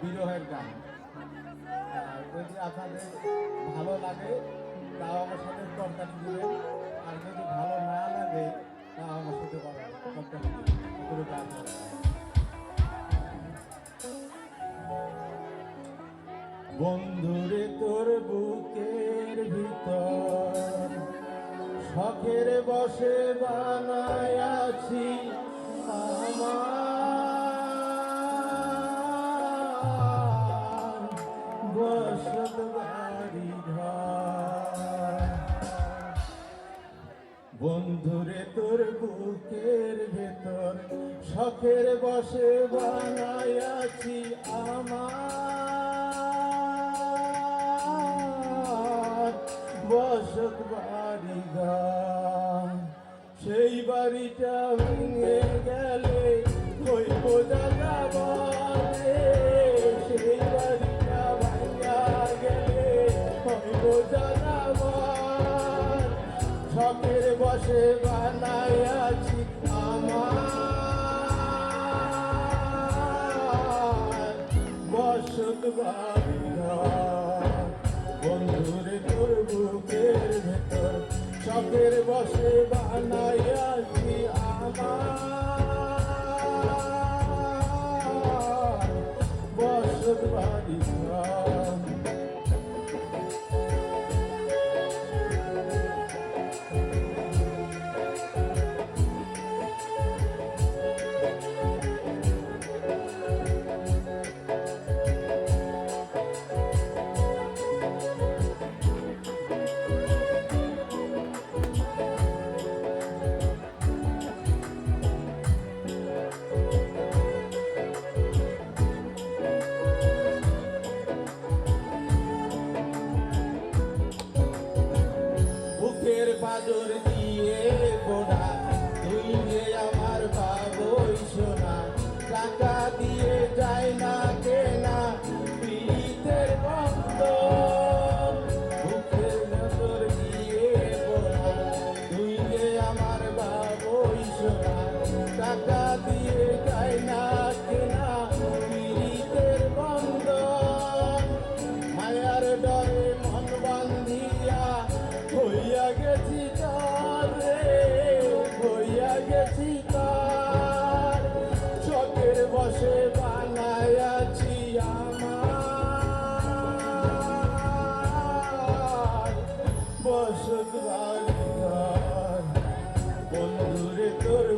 বিরহের গান। যদি আপনাদের ভালো লাগে, তাও আমার সাথে কন্ট্যাক্ট দিবেন আর যদি ভালো না লাগে, তাও আমার সাথে দিবেন গান বন্ধুরে, তোর বুকের ভিতর শখের বসে বানায় আছি। আমার বন্ধুরে তোর বুকের ভেতর, শখের বসে বানাই আছি আমার বসত বাড়ি। সেই বাড়িটা ভেঙে গেলে ওই বোঝা সেই বাড়িটা ভাঙা গেলে ওই বোঝা শখের বসে বানাইয়াছি আমার বসত। বন্ধুরে তোর বুকের ভেতর শখের বসে বানাইয়াছি আমার গেছি তার চটের বসে বানায়াছি আমার। বসত বন্ধুরে তোর